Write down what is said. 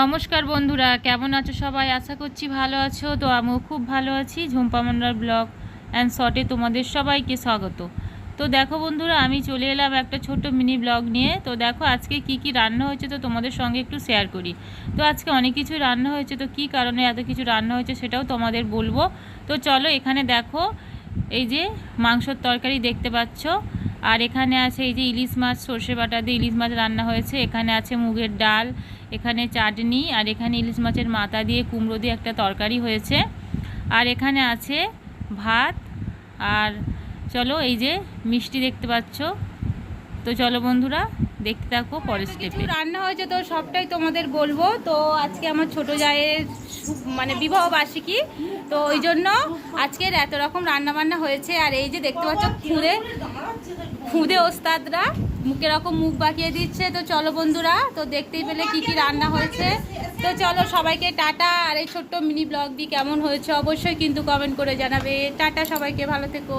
নমস্কার বন্ধুরা, কেমন আছো সবাই? আশা করছি ভালো আছো। তো আমিও খুব ভালো আছি। ঝুম্পা মন্ডল ব্লগ অ্যান্ড শর্টে তোমাদের সবাইকে স্বাগত। তো দেখো বন্ধুরা, আমি চলে এলাম একটা ছোট্ট মিনি ব্লগ নিয়ে। তো দেখো আজকে কি কি রান্না হয়েছে, তো তোমাদের সঙ্গে একটু শেয়ার করি। তো আজকে অনেক কিছু রান্না হয়েছে, তো কি কারণে এত কিছু রান্না হয়েছে সেটাও তোমাদের বলব। তো চলো এখানে দেখো, এই যে মাংসর তরকারি দেখতে পাচ্ছ। আর এখানে আছে এই যে ইলিশ মাছ, সর্ষে বাটা দিয়ে ইলিশ মাছ রান্না হয়েছে। এখানে আছে মুগের ডাল, এখানে চাটনি, আর এখানে ইলিশ মাছের মাথা দিয়ে কুমড়ো দিয়ে একটা তরকারি হয়েছে। আর এখানে আছে ভাত, আর চলো এই যে মিষ্টি দেখতে পাচ্ছ। তো চলো বন্ধুরা দেখতে থাকো পরের স্টেপে রান্না হয়েছে তো সবটাই তোমাদের বলব। তো আজকে আমার ছোট জায়ের মানে বিবাহ বার্ষিকী। তো ওই জন্য আজকের এত রকম রান্না বান্না হয়েছে। আর এই যে দেখতে পাচ্ছ খুদে খুদে ওস্তাদরা মুখে রকম মুখ বাঁকিয়ে দিচ্ছে। তো চলো বন্ধুরা তো দেখতেই পেলে কি কি রান্না হয়েছে। তো চলো সবাইকে টাটা। আর এই ছোট্ট মিনি ব্লগটি কেমন হয়েছে অবশ্যই কিন্তু কমেন্ট করে জানাবে। টাটা সবাইকে ভালো থেকো।